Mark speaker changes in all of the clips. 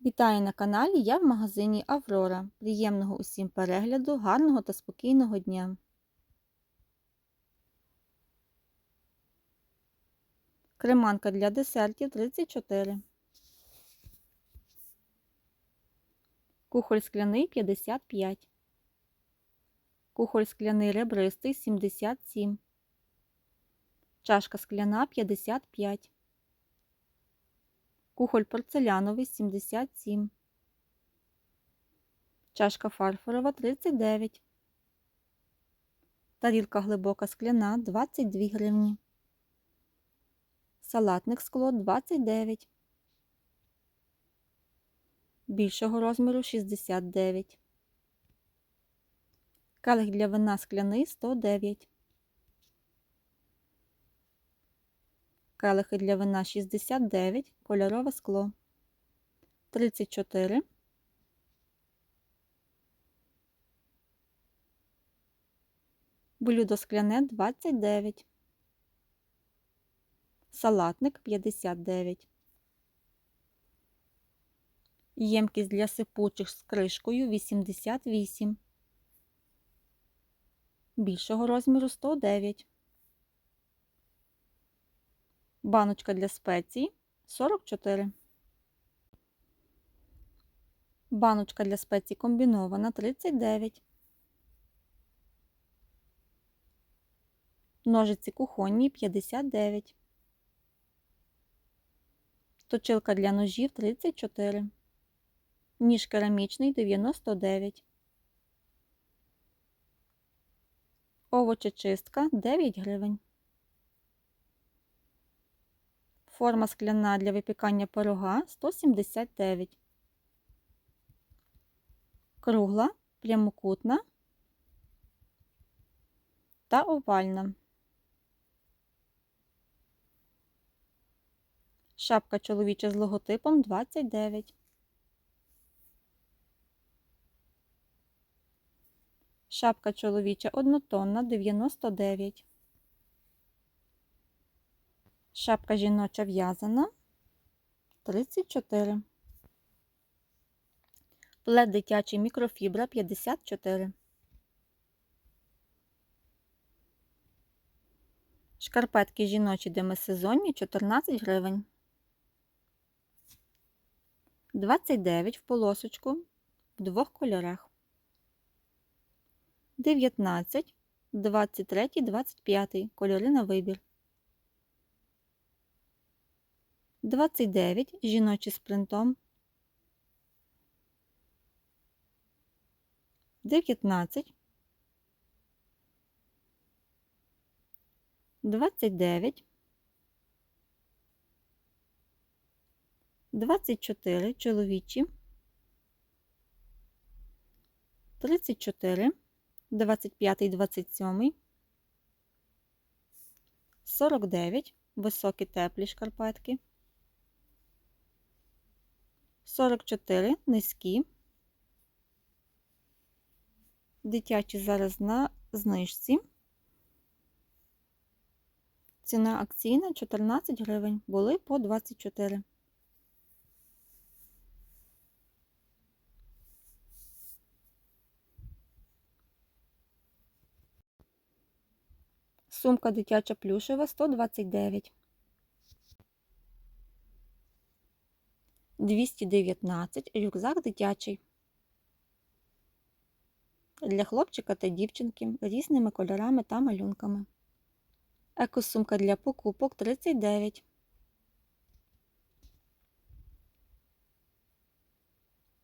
Speaker 1: Вітаю на каналі, я в магазині Аврора. Приємного усім перегляду, гарного та спокійного дня. Креманка для десертів 34. Кухоль скляний 55. Кухоль скляний ребристий 77. Чашка скляна 55. Кухоль порцеляновий 77. Чашка фарфорова 39. Тарілка глибока скляна 22 гривні. Салатник скло 29. Більшого розміру 69. Келих для вина скляний 109. Келихи для вина 69, кольорове скло 34. Блюдо скляне 29. Салатник 59. Ємкість для сипучих з кришкою 88. Більшого розміру 109. Баночка для спецій 44. Баночка для спецій комбінована 39. Ножиці кухонні 59. Точилка для ножів 34. Ніж керамічний 99. Овочечистка 9 гривень. Форма скляна для випікання пирога 179. Кругла, прямокутна та овальна. Шапка чоловіча з логотипом 29. Шапка чоловіча однотонна 99. Шапка жіноча в'язана 34. Плед дитячий мікрофібра 54. Шкарпетки жіночі демисезонні 14 гривень. 29 в полосочку в двох кольорах. 19, 23, 25 кольори на вибір. 29 жіночі з принтом. 19 29 24 чоловічі. 34 25 27 49 високі теплі шкарпетки 44 низькі. Дитячі зараз на знижці. Ціна акційна 14 гривень, були по 24. Сумка дитяча плюшева 129. 219 рюкзак дитячий. Для хлопчика та дівчинки різними кольорами та малюнками. Екосумка для покупок 39.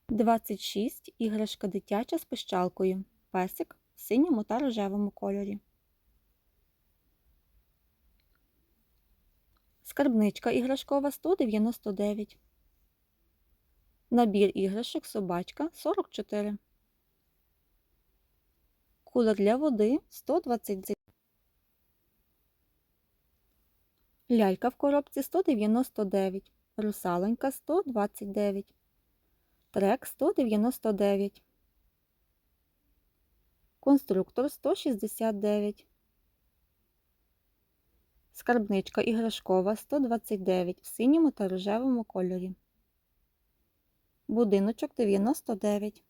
Speaker 1: Двадцять шість іграшка дитяча з пищалкою. Песик в синьому та рожевому кольорі. Скарбничка іграшкова 199. Набір іграшок собачка 44. Кулер для води 120. Лялька в коробці 199. Русаленька 129. Трек 199. Конструктор 169. Скарбничка іграшкова 129 в синьому та рожевому кольорі. Будиночок 99.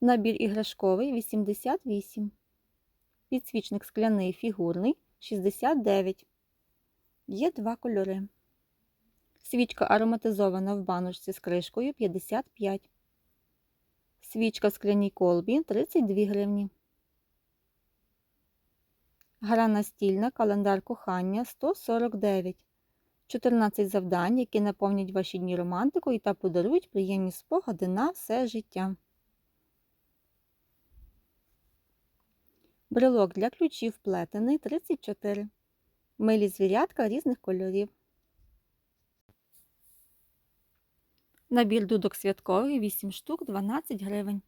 Speaker 1: Набір іграшковий 88. Підсвічник скляний фігурний 69. Є два кольори. Свічка ароматизована в баночці з кришкою 55. Свічка в скляній колбі 32 гривні. Гра настільна календар кохання 149. 14 завдань, які наповнять ваші дні романтикою та подарують приємні спогади на все життя. Брелок для ключів плетений 34. Милі звірятка різних кольорів. Набір дудок святковий 8 штук 12 гривень.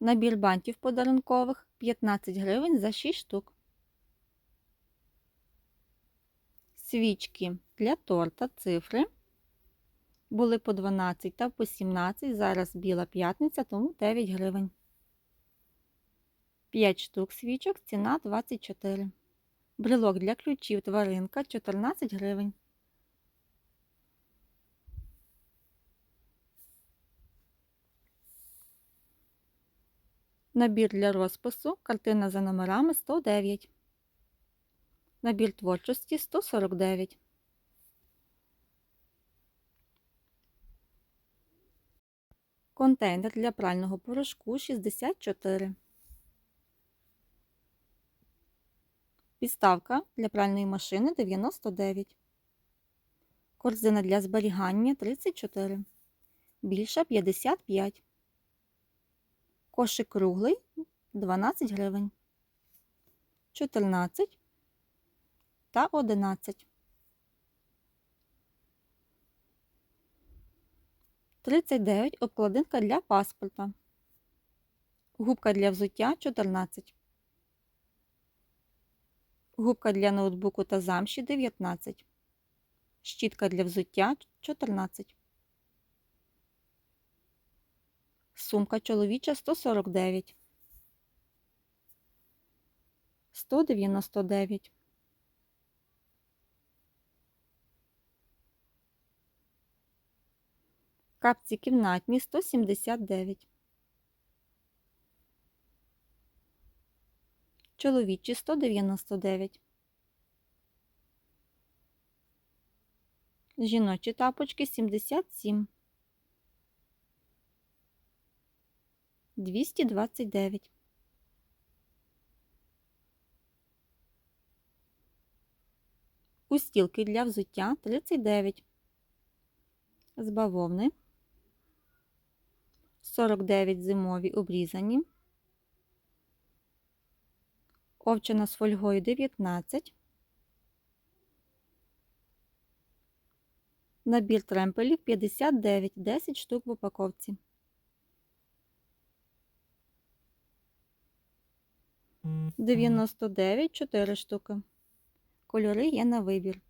Speaker 1: Набір бантів подарункових 15 гривень за 6 штук. Свічки для торта цифри були по 12 та по 17. Зараз біла п'ятниця, тому 9 гривень. 5 штук свічок, ціна 24. Брелок для ключів тваринка 14 гривень. Набір для розпису, картина за номерами 109. Набір творчості 149. Контейнер для прального порошку 64. Підставка для пральної машини 99. Корзина для зберігання 34. Більша 55. Кошик круглий 12 гривень. 14 та 11. 39 обкладинка для паспорта. Губка для взуття 14. Губка для ноутбуку та замші 19. Щітка для взуття 14. Сумка чоловіча 149. 199. Капці кімнатні 179. Чоловічі 199. Жіночі тапочки 77. 229. Устілки для взуття 39. З бавовни 49 зимові обрізані. Овчина з фольгою 19. Набір тремпелів 59, 10 штук в упаковці. Дев'яносто дев'ять, чотири штуки. Кольори є на вибір.